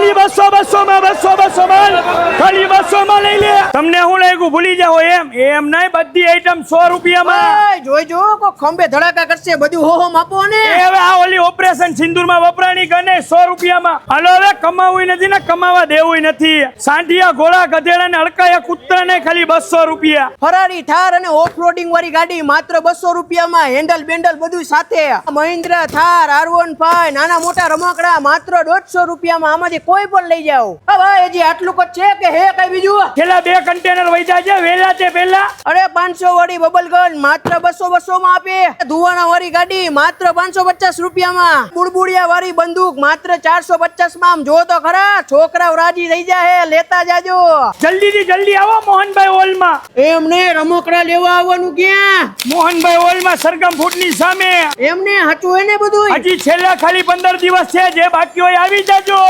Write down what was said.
ખાલી બસો બસો માં બસો બસો માં ખાલી બસો માં લઈ લે તમને ભૂલી જાઓ એમ. એમ નહીં બધી આઈટમ સો રૂપિયામાં. જોઈજો કો ખંભે ધડાકા કરશે બધું હો હો માપો ને. હવે આ ઓલી ઓપરેશન સિંદુરમાં વપરાણી ગને સો રૂપિયામાં. હાલો હવે કમાવું નથી ને કમાવા દેવું નથી. સાંઢિયા ઘોડા ગધેડા ને અડકાયા કૂતરા ને ખાલી બસો રૂપિયા. ફરારી થાર અને ઓફ રોડિંગ વાળી ગાડી માત્ર બસો રૂપિયામાં હેન્ડલ બેન્ડલ બધું સાથે. Mahindra Thar R one five નાના મોટા રમકડા માત્ર દોઢસો રૂપિયામાં. આમાંથી કોઈ પણ લઈ જાઓ. હવે હજી આટલું જ છે કે હે કઈ બીજું? છેલ્લા બે કન્ટેનર વૈધા છે વેલા તે પહેલા અરે પાંચસો વાળી બબલ ગન માત્ર બસો બસો માં આપે ધુવાણા વાળી ગાડી માત્ર પાંચસો પચાસ રૂપિયામાં. બુડબુડિયા વાળી બંદૂક માત્ર ચારસો પચાસમાં આમ જો તો ખરા છોકરા રાજી થઈ જાય લેતા જાજો. જલ્દી થી જલ્દી આવો મોહનભાઈ હોલમાં. એમને રમકડા લેવા આવવાનું ક્યાં? મોહનભાઈ હોલમાં સરગમ ફૂટની સામે. એમને હચું એને બધું હજી છેલ્લા ખાલી પંદર દિવસ છે જે બાકી હોય આવી જાજો.